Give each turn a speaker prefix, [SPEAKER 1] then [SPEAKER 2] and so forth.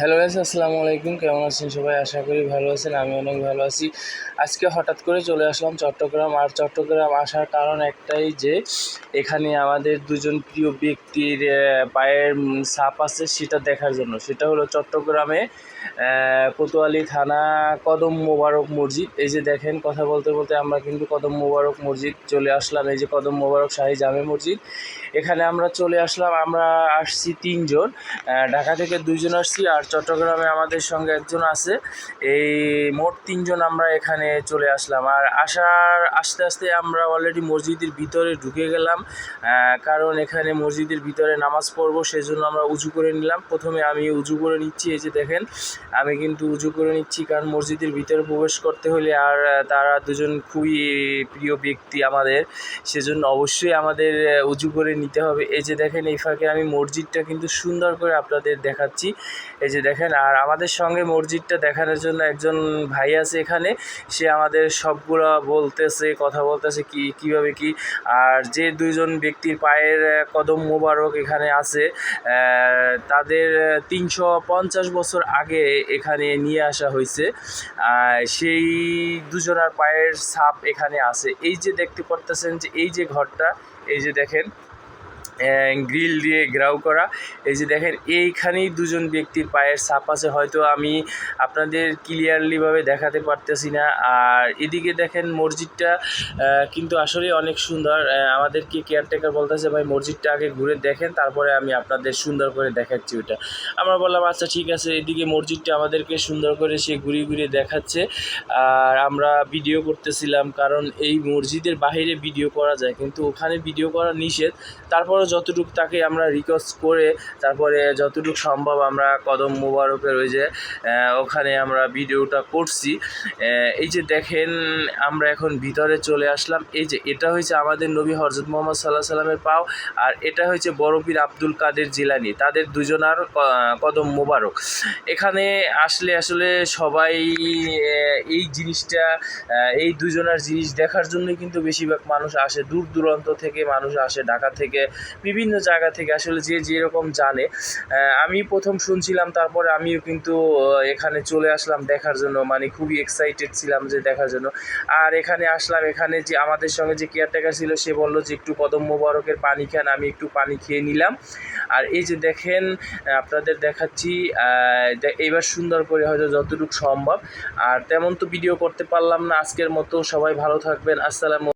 [SPEAKER 1] Hello guys আসসালামু আলাইকুম। কেমন আছেন সবাই? আশা করি ভালো আছেন, আমি অনেক ভালো আছি। আজকে হঠাৎ করে চলে আসলাম চট্টগ্রাম। আর চট্টগ্রাম আসার কারণ একটাই যে, এখানে আমাদের দুজন প্রিয় ব্যক্তির পায়ের ছাপ আছে সেটা দেখার জন্য। সেটা হলো চট্টগ্রামে কোতোয়ালি থানা, কদম মোবারক মসজিদ। এই যে দেখেন, কথা বলতে বলতে আমরা কিন্তু কদম মোবারক মসজিদ চলে আসলাম। এই যে কদম মোবারক শাহী জামে মসজিদ। এখানে আমরা চলে আসলাম, আমরা আসছি তিনজন। ঢাকা থেকে দুইজন আসছি আর চট্টগ্রামে আমাদের সঙ্গে একজন আছে। এই মোট তিনজন আমরা এখানে চলে আসলাম। আর আসার আস্তে আস্তে আমরা অলরেডি মসজিদের ভিতরে ঢুকে গেলাম। কারণ এখানে মসজিদের ভিতরে নামাজ পড়ব, সেজন্য আমরা উজু করে নিলাম। প্রথমে আমি উজু করে নিচ্ছি, এই যে দেখেন, আমি কিন্তু উজু করে নিচ্ছি কারণ মসজিদের ভিতরে প্রবেশ করতে হলে আর তারা দুজন খুবই প্রিয় ব্যক্তি আমাদের, সেজন্য অবশ্যই আমাদের উজু করে নিতে হবে। এই যে দেখেন, এই ফাঁকে আমি মসজিদটা কিন্তু সুন্দর করে আপনাদের দেখাচ্ছি। এই যে দেখেন, আর আমাদের সঙ্গে মসজিদটা দেখানোর জন্য একজন ভাই আছে এখানে। সে আমাদের সবগুলো বলতেছে, কথা বলতেছে কি, কীভাবে কি। আর যে দুইজন ব্যক্তির পায়ের কদম মোবারক এখানে আছে তাদের তিনশো পঞ্চাশ বছর আগে এখানে নিয়ে আসা হয়েছে। সেই দুজনার পায়ের ছাপ এখানে আছে। এই যে দেখতে পারতেছেন যে, এই যে ঘরটা, এই যে দেখেন গ্রিল দিয়ে গ্রাউ করা। এই যে দেখেন, এইখানেই দুজন ব্যক্তির পায়ের ছাপ আছে, হয়তো আমি আপনাদের ক্লিয়ারলিভাবে দেখাতে পারতেছি না। আর এদিকে দেখেন, মসজিদটা কিন্তু আসলে অনেক সুন্দর। আমাদেরকে কেয়ারটেকার বলতেছে, ভাই, মসজিদটা আগে ঘুরে দেখেন, তারপরে আমি আপনাদের সুন্দর করে দেখাচ্ছি ওটা। আমরা বললাম আচ্ছা ঠিক আছে। এদিকে মসজিদটা আমাদেরকে সুন্দর করে সে ঘুরিয়ে ঘুরিয়ে দেখাচ্ছে। আর আমরা ভিডিও করতেছিলাম, কারণ এই মসজিদের বাইরে ভিডিও করা যায়, কিন্তু ওখানে ভিডিও করা নিষেধ। তারপরে যতটুকু তাকে আমরা রিকোয়েস্ট করে, তারপরে যতটুকু সম্ভব আমরা কদম মোবারকের ওই যে ওখানে আমরা ভিডিওটা করছি। এই যে দেখেন, আমরা এখন ভিতরে চলে আসলাম। এই যে এটা হয়েছে আমাদের নবী হরজত মোহাম্মদ সাল্লাহ সাল্লামের পাও, আর এটা হয়েছে বড়পীর আব্দুল কাদের জিলানি। তাদের দুজনার কদম মোবারক। এখানে আসলে আসলে সবাই এই জিনিসটা এই দুজনার জিনিস দেখার জন্যই কিন্তু বেশিরভাগ মানুষ আসে। দূর দূরান্ত থেকে মানুষ আসে, ঢাকা থেকে বিভিন্ন জায়গা থেকে আসলে যে যেরকম জানে আমি প্রথম শুনছিলাম, তারপরে আমিও কিন্তু এখানে চলে আসলাম দেখার জন্য। মানে খুবই এক্সাইটেড ছিলাম যে দেখার জন্য। আর এখানে আসলাম, এখানে যে আমাদের সঙ্গে যে কেয়ারটেকার ছিল, সে বলল যে একটু কদম মোবারকের পানি খান, আমি একটু পানি খেয়ে নিলাম। আর এই যে দেখেন, আপনাদের দেখাচ্ছি এবার সুন্দর করে হয়তো যতটুকু সম্ভব। আর তেমন তো ভিডিও করতে পারলাম না আজকের মতো। সবাই ভালো থাকবেন। আসসালামু